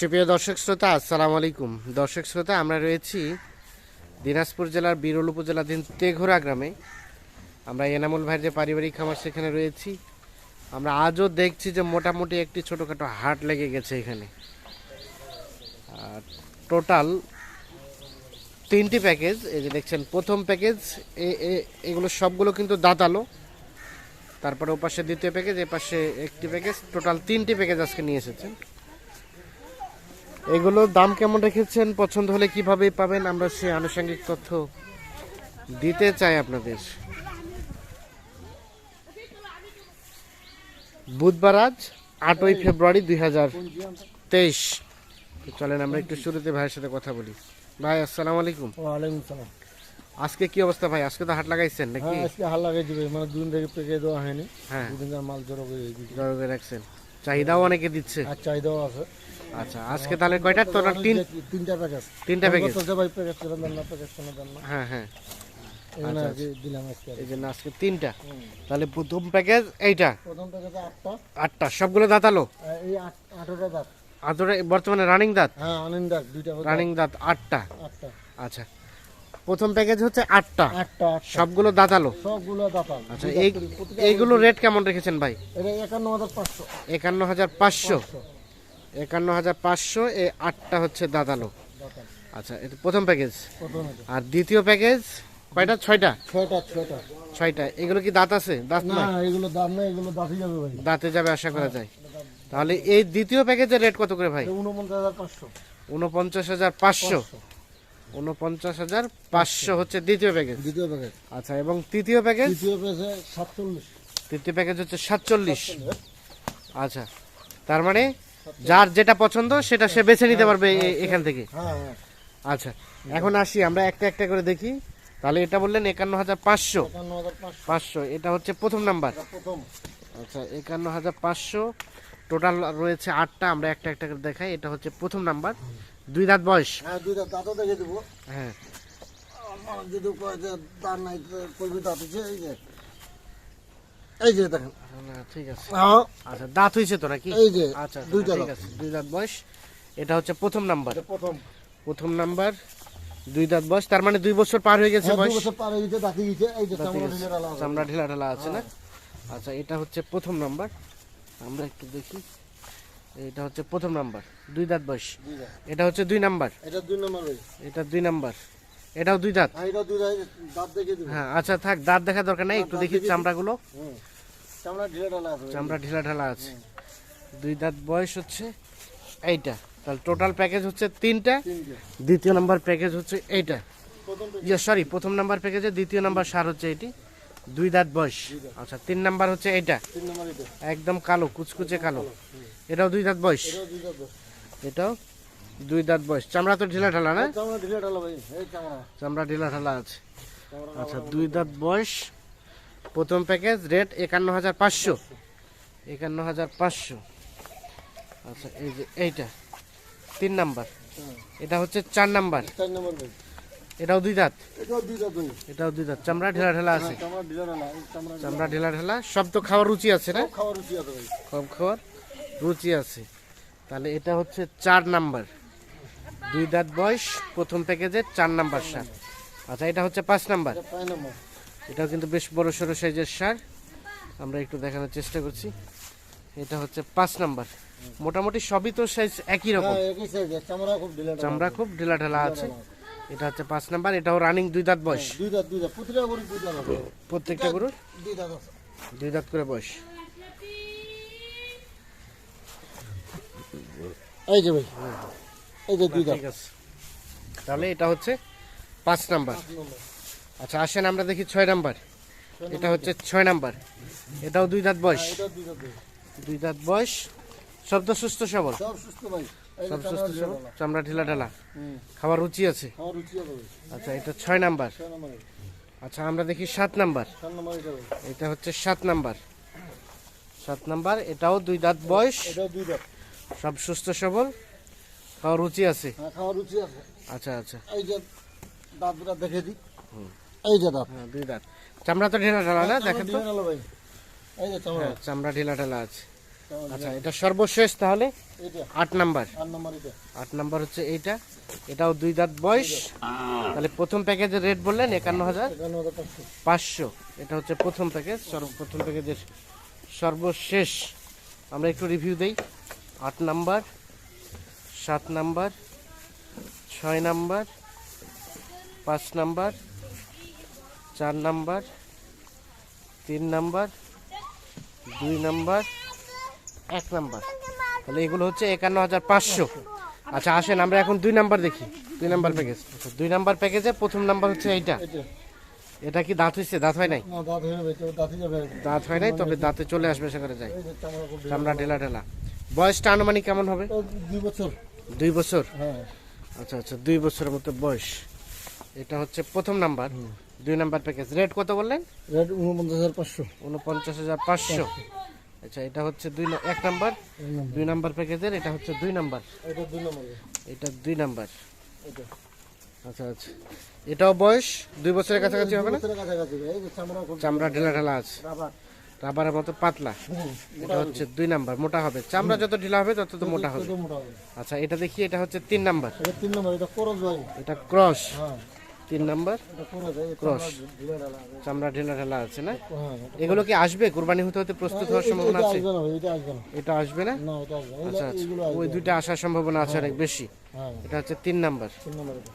সুপ্রিয় দর্শক শ্রোতা, আসসালামু আলাইকুম। দর্শক শ্রোতা, আমরা রয়েছি দিনাজপুর জেলার বিরল উপজেলাধীন তেঘোরা গ্রামে। আমরা এনামুল ভাইয়ের যে পারিবারিক খামার, সেখানে রয়েছি। আমরা আজও দেখছি যে মোটামুটি একটি ছোটোখাটো হাট লেগে গেছে এখানে। আর টোটাল তিনটি প্যাকেজ, এই যে দেখছেন প্রথম প্যাকেজ এগুলো সবগুলো কিন্তু দাঁতালো। তারপরে ওপাশে দ্বিতীয় প্যাকেজ, এপাশে একটি প্যাকেজ, টোটাল তিনটি প্যাকেজ আজকে নিয়ে এসেছেন। এগুলো দাম কেমন রেখেছেন? পছন্দ হলে কীভাবে পাবেন? আমরা সে আনুষঙ্গিক তথ্য দিতে চাই আপনাদের। বুধবার আজ আটই ফেব্রুয়ারি দুই হাজার তেইশ। চলেন আমরা একটু শুরুতে ভাইয়ের সাথে কথা বলি। ভাই আসসালামু আলাইকুম। ওয়ালাইকুম সালাম। আজকে কি অবস্থা ভাই? আজকে তো হাট লাগাইছেন নাকি? হ্যাঁ আজকে হাল লাগাই দিবে মানে দুদিন থেকে পেকে দেওয়া হয়নি। হ্যাঁ। দুদিনকার মাল জড়ো করে জড়ো করে রাখছেন। চাহিদাও অনেকে দিচ্ছে। আর চাহিদাও আছে। আচ্ছা আজকে তাহলে কয়টা? তোরা তিন তিনটা প্যাকেজ তিনটা প্যাকেজ চলছে ভাই প্যাকেজ করে দেন না প্যাকেজ করে দেন না। হ্যাঁ হ্যাঁ। আচ্ছা, আজকে তিনটা। তাহলে প্রথম প্যাকেজ এইটা? প্রথম প্যাকেজে আটটা। আটটা। সবগুলো দাঁতালো আর এই আঠারোটা দাঁত। আদরে বর্তমানে রানিং দাঁত? হ্যাঁ আনন্দ দাঁত দুইটা রানিং দাঁত আটটা। আটটা। আচ্ছা। প্রথম প্যাকেজ হচ্ছে আটটা। আটটা আটটা। সবগুলো দাঁতালো সবগুলো দাঁতাল আচ্ছা এই এইগুলো রেট কেমন রেখেছেন ভাই? এটা একান্ন হাজার পাঁচশো। একান্ন হাজার পাঁচশো। একান্ন হাজার পাঁচশো এই আটটা হচ্ছে দাঁতালো আচ্ছা এটা প্রথম প্যাকেজ আর দ্বিতীয় প্যাকেজ কয়টা? ছয়টা? ছয়টা ছয়টা। ছয়টা। এগুলো কি দাঁত আছে? দাঁত না এগুলো দাম না এগুলো দাঁতই যাবে ভাই। দাঁতে যাবে আশা করা যায়। তাহলে এই দ্বিতীয় প্যাকেজের রেট কত করে ভাই? উনপঞ্চাশ হাজার পাঁচশো। উনপঞ্চাশ হাজার পাঁচশো। হচ্ছে দ্বিতীয় প্যাকেজ দ্বিতীয় প্যাকেজ আচ্ছা এবং তৃতীয় প্যাকেজ তৃতীয় পেয়েছে সাতচল্লিশ। তৃতীয় প্যাকেজ হচ্ছে সাতচল্লিশ। আচ্ছা তার মানে যার যেটা পছন্দ সেটা সে বেছে নিতে পারবে এখান থেকে। হ্যাঁ হ্যাঁ। আচ্ছা এখন আসি আমরা একটা একটা করে দেখি। তাহলে এটা বললেন একান্ন হাজার পাঁচশো। পাঁচশো। এটা হচ্ছে প্রথম নাম্বার। প্রথম। আচ্ছা একান্ন হাজার পাঁচশো টোটাল রয়েছে আটটা আমরা একটা একটা করে দেখাই। এটা হচ্ছে প্রথম নাম্বার। দুই দাঁত বয়স। হ্যাঁ দাঁতও দেখে দেবো। হ্যাঁ। যদি দাঁত নাই করবি দাঁত এই যে। এই যে দেখেন। ঠিক আছে। হ্যাঁ, আচ্ছা দাঁত হয়েছে তো নাকি? এই যে আচ্ছা আচ্ছা, দুইটা ঠিক আছে দুই দাঁত বয়স। এটা হচ্ছে প্রথম নাম্বার। প্রথম। প্রথম নাম্বার দুই দাঁত বয়স। তার মানে দুই বছর পার হয়ে গেছে হ্যাঁ, বয়স। বছর পার হয়ে গেছে দাঁতে গেছে এই যে চামড়া। ঢিলে। ঢিলা আছে। না? আচ্ছা এটা হচ্ছে প্রথম নাম্বার। আমরা একটু দেখি। এটা হচ্ছে প্রথম নাম্বার দুই দাঁত বয়স। এটা হচ্ছে দুই নাম্বার। এটা দুই নম্বর এটা দুই নাম্বার। এটাও দুই দাঁত। হ্যাঁ হ্যাঁ আচ্ছা থাক দাঁত দেখা দরকার নেই। একটু দেখি চামড়াগুলো। চামড়া ঢিলে চামড়া ঢিলা আছে। দুই দাঁত বয়স হচ্ছে এইটা। তাহলে টোটাল প্যাকেজ হচ্ছে তিনটা। দ্বিতীয় নাম্বার প্যাকেজ হচ্ছে এইটা। ইয়ে সরি প্রথম নাম্বার প্যাকেজে দ্বিতীয় নাম্বার সার হচ্ছে এটি। দুই দাঁত বয়স। আচ্ছা তিন নাম্বার হচ্ছে এইটা। এটা একদম কালো কুচকুচে কালো। এটাও দুই দাঁত বয়স। এটাও দুই দাঁত বয়স। চামড়া তো ঢিলা ঢালা না? চামড়া ঢিলা ঢালা আছে। আচ্ছা দুই দাঁত বয়স। প্রথম প্যাকেজ রেট একান্ন হাজার পাঁচশো। একান্ন হাজার পাঁচশো। আচ্ছা এই যে এইটা তিন নাম্বার। এটা হচ্ছে চার নাম্বার। এটাও দুই দাঁত? এটাও দুই দাঁত চামড়া ঢেলা ঢেলা আছে? হ্যাঁ, চামড়া ঢিলে ঢেলা সব তো খাওয়ার রুচি আছে না? সব খাওয়ার রুচি আছে তাহলে এটা হচ্ছে চার নাম্বার। দুই দাঁত বয়স প্রথম প্যাকেজের চার নাম্বার সার আচ্ছা এটা হচ্ছে পাঁচ নম্বর। এটাও কিন্তু বেশ বড় সড়ো সাইজের সার। আমরা একটু দেখানোর চেষ্টা করছি। এটা হচ্ছে পাঁচ নাম্বার। মোটামুটি সবই তো সাইজ একই রকম। হ্যাঁ চামড়া খুব ঢিলে ঢিলা আছে। এটা হচ্ছে পাঁচ নাম্বার। এটাও রানিং দুই দাঁত বয়স। দাঁত দাঁত। দাঁত আছে। প্রত্যেকটা গরুর? দুই দাঁত দাঁত করে বয়স। এই যে ভাই এই যে দুই দাঁত। আছে। তাহলে এটা হচ্ছে পাঁচ নাম্বার। আচ্ছা আসেন আমরা দেখি ছয় নাম্বার। এটা হচ্ছে ছয় নাম্বার। এটাও দুই দাঁত বয়স। দুই দাঁত ভাই দুই দাঁত বয়স। সব তো সুস্থ সবল। সব সুস্থ ভাই। সব চামড়া সুস্থ সবল। চামড়া ঢিলা ঢালা। খাবার রুচি আছে? খাওয়ার রুচি আছে আচ্ছা এটা ছয় নাম্বার। আচ্ছা আমরা দেখি সাত নাম্বার। এটা হচ্ছে সাত নাম্বার। সাত নাম্বার এটাও দুই দাঁত বয়স। সব সুস্থ সবল। খাওয়ার রুচি আছে? হ্যাঁ খাওয়ার রুচি আছে। আচ্ছা আচ্ছা। এই যে দেখে দিই। এই যে দাঁত হ্যাঁ দুই দাঁত। চামড়া তো ঢিলা ঢালা না? দেখেন তো। এই যে চামড়া। হ্যাঁ চামড়া ঢিলা ঢালা আছে। আচ্ছা এটা সর্বশেষ তাহলে? আট নাম্বার। আট নম্বর হচ্ছে এইটা। এটাও দুই দাঁত বয়স। তাহলে প্রথম প্যাকেজের রেট বললেন একান্ন হাজার। পাঁচশো। এটা হচ্ছে প্রথম প্যাকেজ প্রথম প্যাকেজের সর্বশেষ। আমরা একটু রিভিউ দেই। আট নাম্বার সাত নাম্বার ছয় নাম্বার পাঁচ নাম্বার চার নাম্বার তিন নাম্বার দুই নাম্বার এক নাম্বার। তাহলে এগুলো হচ্ছে একান্ন হাজার পাঁচশো। আচ্ছা আসেন আমরা এখন দুই নাম্বার দেখি। দুই নাম্বার প্যাকেজ দুই নাম্বার প্যাকেজে প্রথম নাম্বার হচ্ছে এইটা। এটা কি দাঁত হয়েছে দাঁত হয় নাই? দাঁত হয়ে নাই তবে দাঁতে চলে আসবে সে করে যায়। এই চামড়া খুব চামড়া ঢেলা ঢেলা। বয়সটা আনুমানিক কেমন হবে? দুই বছর। দুই বছর? হ্যাঁ। আচ্ছা আচ্ছা দুই বছরের মতো বয়স। এটা হচ্ছে প্রথম নাম্বার। দুই নাম্বার প্যাকেজ রেট কত বললেন? রেট উনপঞ্চাশ হাজার পাঁচশো। উনপঞ্চাশ হাজার পাঁচশো। আচ্ছা এটা হচ্ছে দুই এক নাম্বার। দুই নাম্বার প্যাকেজের এটা হচ্ছে দুই নাম্বার? এটা দুই নম্বর। এটা দুই নাম্বার। এটা। আচ্ছা আচ্ছা। এটাও বয়স? দুই বছরের কাছাকাছি হবে না? বছরের কাছাকাছি এই চামড়া ঢেলা ঢেলা আছে। রাবার। রাবারের মতো পাতলা। এটা হচ্ছে দুই নাম্বার মোটা হবে। চামড়া যত ঢিলা হবে তত তো মোটা হবে। আচ্ছা এটা দেখি এটা হচ্ছে তিন নাম্বার। এটা তিন নম্বর এটা ক্রস তিন নাম্বার? Cross। চামড়া ঢিলে ঢালা আছে না? হ্যাঁ এগুলো কি আসবে? কুরবানি হতে হতে প্রস্তুত হওয়ার সম্ভাবনা আছে? এটা আসবে না। আচ্ছা আচ্ছা। ওই দুইটা আসার সম্ভাবনা আছে অনেক বেশি। হ্যাঁ। এটা হচ্ছে তিন নাম্বার।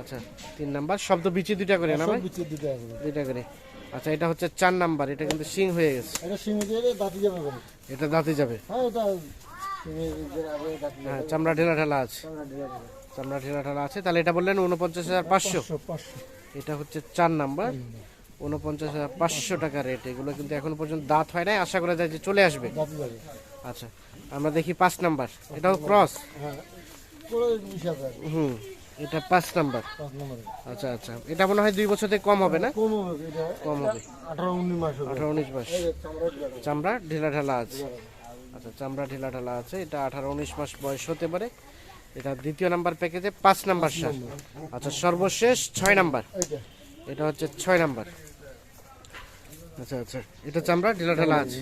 আচ্ছা তিন নাম্বার। শব্দ বিচি দুইটা করে না ভাই? দুইটা করে। আচ্ছা এটা হচ্ছে চার নাম্বার। এটা কিন্তু সিং হয়ে গেছে। এটা দাঁতি যাবে এটা দাঁতে যাবে। হ্যাঁ এটা হ্যাঁ চামড়া ঢেলা ঢেলা আছে। চামড়া ঢিলে ঢালা। আছে। তাহলে এটা বললেন উনপঞ্চাশ হাজার পাঁচশো পাঁচশো। এটা হচ্ছে চার নাম্বার। উনপঞ্চাশ হাজার পাঁচশো টাকা রেট এগুলো কিন্তু এখন পর্যন্ত দাঁত হয় নাই। আশা করা যায় যে চলে আসবে। আচ্ছা আমরা দেখি পাঁচ নাম্বার। এটাও ক্রস হ্যাঁ হুম এটা পাঁচ নাম্বার। আচ্ছা আচ্ছা। এটা মনে হয় দুই বছর থেকে কম হবে না? কম হবে এটা কম হবে। আঠারো উনিশ মাস আঠারো উনিশ মাস। চামড়া ঢিলা ঢালা আছে। আচ্ছা চামড়া ঢিলা ঢালা আছে। এটা আঠারো উনিশ মাস বয়স হতে পারে। এটা দ্বিতীয় নাম্বার প্যাকেজে পাঁচ নাম্বার সার। আচ্ছা সর্বশেষ ছয় নাম্বার। এটা হচ্ছে ছয় নাম্বার। আচ্ছা আচ্ছা এটা চামড়া ঢিলা ঢালা আছে।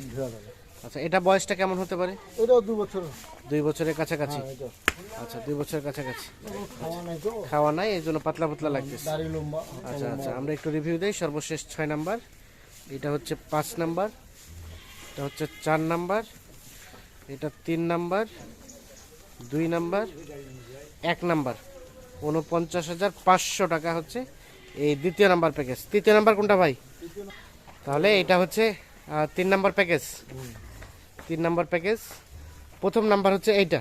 আচ্ছা এটা বয়সটা কেমন হতে পারে? এটাও দু বছর। দুই বছরের কাছাকাছি? হ্যাঁ আচ্ছা দুই বছরের কাছাকাছি। খাওয়া নাই খাওয়া নাই এই জন্য পাতলা পাতলা লাগতেছে। আচ্ছা আচ্ছা আমরা একটু রিভিউ দেই। সর্বশেষ ছয় নাম্বার। এটা হচ্ছে পাঁচ নাম্বার। এটা হচ্ছে চার নাম্বার। এটা তিন নাম্বার। দুই নাম্বার এক নাম্বার। উনপঞ্চাশ হাজার পাঁচশো টাকা হচ্ছে এই দ্বিতীয় নাম্বার প্যাকেজ তৃতীয় নাম্বার কোনটা ভাই? তাহলে এটা হচ্ছে তিন নাম্বার প্যাকেজ তিন নাম্বার প্যাকেজ প্রথম নাম্বার হচ্ছে এইটা।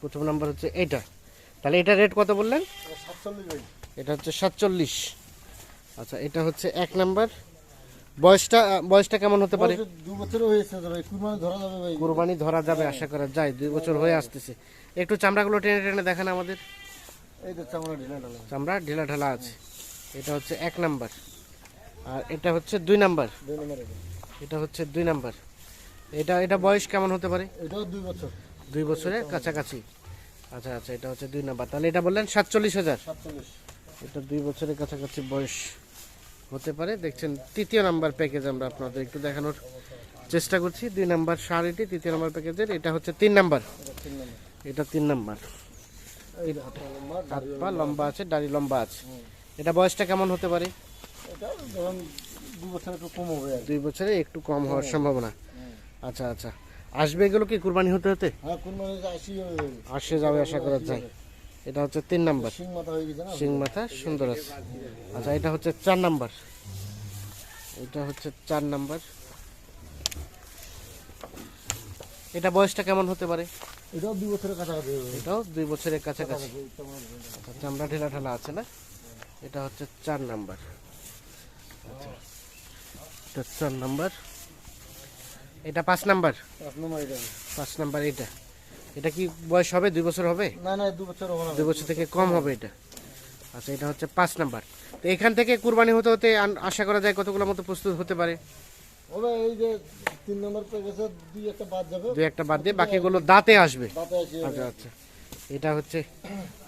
প্রথম নাম্বার হচ্ছে এইটা। তাহলে এটা রেট কত বললেন? এটা হচ্ছে সাতচল্লিশ। আচ্ছা এটা হচ্ছে এক নাম্বার। বয়সটা বয়সটা কেমন হতে পারে? দু হয়েছে কুরবানি ধরা যাবে ভাই। কুরবানি ধরা যাবে আশা করা যায় দুই বছর হয়ে আসতেছে। একটু চামড়াগুলো টেনে টেনে দেখেন আমাদের। এই তো চামড়া ঢিলে ঢালা। চামড়া ঢিলা ঢালা আছে। এটা হচ্ছে এক নাম্বার। আর এটা হচ্ছে দুই নাম্বার। দুই নম্বরে এটা। এটা হচ্ছে দুই নাম্বার। এটা এটা বয়স কেমন হতে পারে? এটাও দুই বছর। দুই বছরের কাছাকাছি। আচ্ছা আচ্ছা এটা হচ্ছে দুই নাম্বার। তাহলে এটা বললেন সাতচল্লিশ হাজার। এটা দুই বছরের কাছাকাছি বয়স। হতে পারে। দেখছেন তৃতীয় নাম্বার প্যাকেজ আমরা আপনাদের একটু দেখানোর চেষ্টা করছি। দুই নাম্বার এটি তৃতীয় নাম্বার প্যাকেজের এটা হচ্ছে তিন নাম্বার। এটা তিন নম্বর। হাত পা লম্বা আছে দাড়ি লম্বা আছে। এটা বয়সটা কেমন হতে পারে? দুই বছরে একটু কম হওয়ার সম্ভাবনা। আচ্ছা আচ্ছা। আসবে এগুলো কি কুরবানি হতে হতে? হ্যাঁ। আসে যাবে আশা করা যায়। এটা হচ্ছে তিন নাম্বার। শিং মাথা সুন্দর আছে। আচ্ছা এটা হচ্ছে চার নাম্বার। এটা হচ্ছে চার নাম্বার। এটা বয়সটা কেমন হতে পারে? এটাও দুই বছরের কাছাকাছি এটাও দুই বছরের কাছাকাছি। চামড়া ঢিলে আচ্ছা, চামড়া ঢেলা ঢালা আছে না? এটা হচ্ছে চার নাম্বার। আচ্ছা এটা চার নাম্বার। এটা পাঁচ নাম্বার? পাঁচ নাম্বার এটা। এটা কি বয়স হবে? দুই বছর হবে? না না দু বছর হবে দুই বছর থেকে কম হবে এটা। আচ্ছা এটা হচ্ছে পাঁচ নাম্বার। তো এখান থেকে কুরবানি হতে হতে আশা করা যায় কতগুলো মতো প্রস্তুত হতে পারে? হবে এই যে তিন নম্বর প্যাকেজে দুই একটা বাদ যাবে। দুই একটা বাদ দিয়ে বাকিগুলো দাঁতে আসবে। আচ্ছা আচ্ছা। এটা হচ্ছে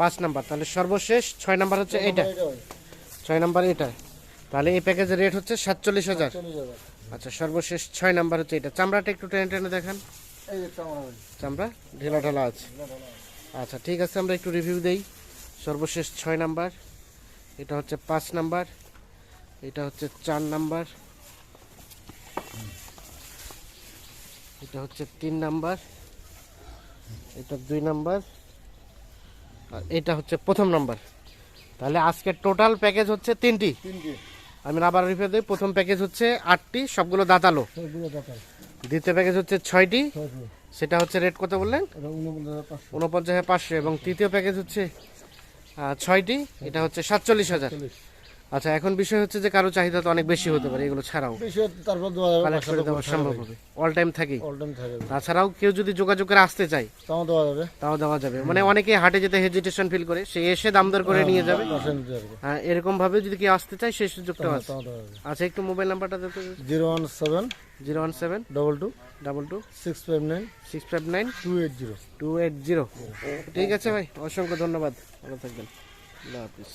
পাঁচ নাম্বার। তাহলে সর্বশেষ ছয় নাম্বার হচ্ছে এটা। ছয় নাম্বার এটা। তাহলে এই প্যাকেজের রেট হচ্ছে সাতচল্লিশ হাজার। আচ্ছা সর্বশেষ ছয় নাম্বার হচ্ছে এটা। চামড়াটা একটু টেনে টেনে দেখান। চামড়া ঢেলা ঢালা আছে। আচ্ছা ঠিক আছে আমরা একটু রিভিউ দেই। সর্বশেষ ছয় নাম্বার। এটা হচ্ছে পাঁচ নাম্বার। এটা হচ্ছে চার নাম্বার। এটা হচ্ছে তিন নাম্বার। এটা দুই নাম্বার। আর এটা হচ্ছে প্রথম নাম্বার। তাহলে আজকে টোটাল প্যাকেজ হচ্ছে তিনটি। আমি আবার রিভিউ দিই প্রথম প্যাকেজ হচ্ছে আটটি সবগুলো দাঁতালো। সবগুলো টাকা দ্বিতীয় প্যাকেজ হচ্ছে ছয়টি। সেটা হচ্ছে রেট কত বললেন? উনপঞ্চাশ হাজার পাঁচশো। এবং তৃতীয় প্যাকেজ হচ্ছে ছয়টি। এটা হচ্ছে সাতচল্লিশ হাজার। আচ্ছা এখন বিষয় হচ্ছে যে কারও চাহিদা তো অনেক বেশি হতে পারে এগুলো ছাড়াও। তারপর কালেক্ট করে দেওয়া সম্ভব হবে। অল টাইম থাকেই অল টাইম থাকে। তাছাড়াও কেউ যদি যোগাযোগ করে আসতে চায় তাও দেওয়া যাবে। তাও দেওয়া যাবে। মানে অনেকে হাটে যেতে হেজিটেশন ফিল করে সে এসে দাম দর করে নিয়ে যাবে। দশে নিতে যাবে। হ্যাঁ, এরকম ভাবে যদি কেউ আসতে চায় সেই আছে। তাও দেওয়া যাবে। আচ্ছা একটু মোবাইল নাম্বারটা দেখতে zero one seven zero one seven double two double two six five nine six five nine two eight zero. Two eight zero. ঠিক আছে ভাই অসংখ্য ধন্যবাদ। ভালো থাকবেন। আল্লাহ হাফিজ।